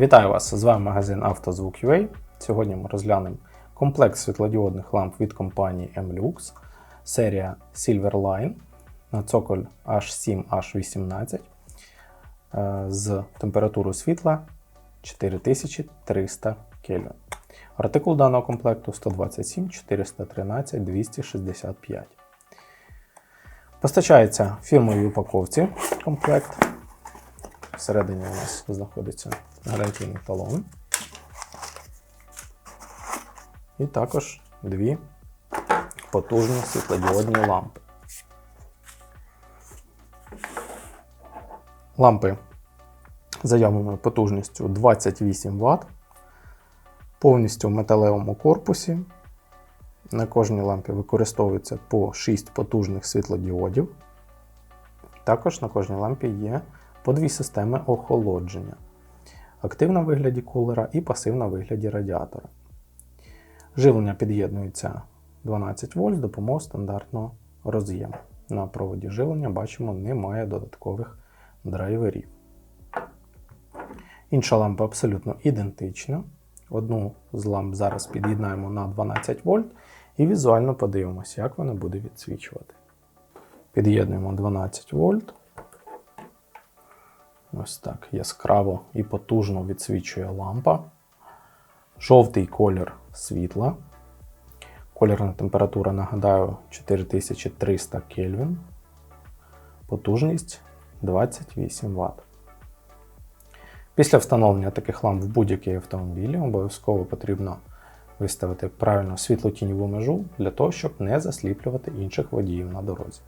Вітаю вас! З вами магазин «Автозвук.UA». Сьогодні ми розглянемо комплекс світлодіодних ламп від компанії MLux, серія Silverline на цоколь H7H18 е, з температурою світла 4300 Кельвін. Артикул даного комплекту 127 413 265. Постачається фірмовій упаковці комплект. Всередині у нас знаходиться гарантійний талон. І також дві потужні світлодіодні лампи. Лампи заявленою потужністю 28 Вт, повністю в металевому корпусі. На кожній лампі використовується по 6 потужних світлодіодів. Також на кожній лампі є по дві системи охолодження. Активна в вигляді кулера і пасивна в вигляді радіатора. Живлення під'єднується 12 вольт з допомогою стандартного роз'єму. На проводі живлення бачимо, немає додаткових драйверів. Інша лампа абсолютно ідентична. Одну з ламп зараз під'єднаємо на 12 вольт і візуально подивимося, як вона буде відсвічувати. Під'єднуємо 12 вольт. Ось так яскраво і потужно відсвічує лампа. Жовтий колір світла. Колірна температура, нагадаю, 4300 Кельвін. Потужність 28 Вт. Після встановлення таких ламп в будь-якій автомобілі обов'язково потрібно виставити правильну світло-тіньову межу для того, щоб не засліплювати інших водіїв на дорозі.